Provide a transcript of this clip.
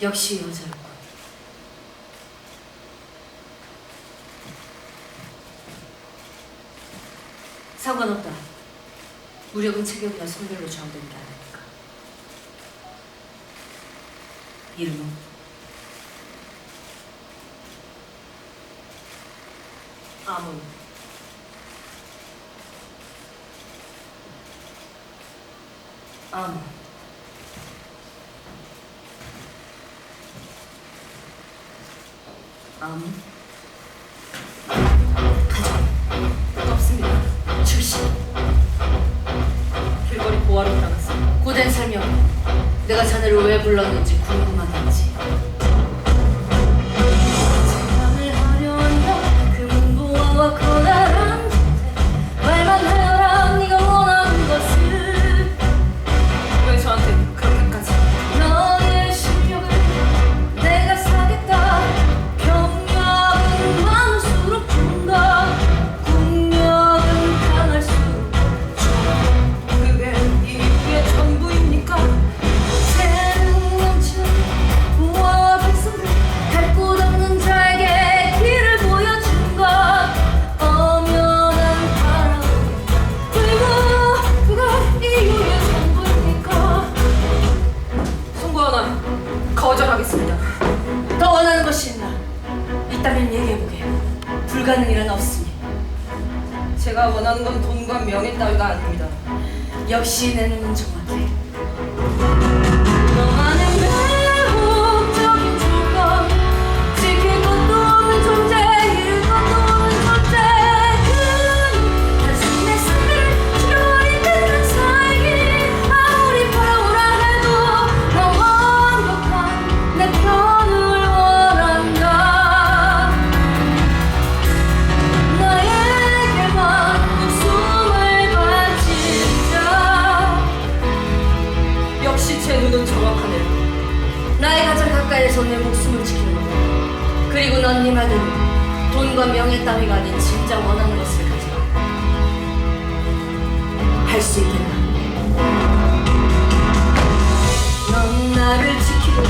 역시 여자였군. 상관없다. 무력은 체격이나 성별로 정되는 게 아니니까. 이름은 아몬. 아몬. 아몬. 가자. 없습니다. 출신. 길거리 보아로 나갔어. 고된 설명. 내가 자네를 왜 불렀는지 궁금하겠지. 있다면 얘기해보게. 불가능이란 없으니. 제가 원하는 건 돈과 명예 따위가 아닙니다. 역시 내 눈은 정확해 정확하네요. 나의 가장 가까이에서 내 목숨을 지키는 것. 그리고 넌 네 말대로 돈과 명예 따위가 아닌 진짜 원하는 것을 가져라. 할 수 있겠나? 넌 나를 지키고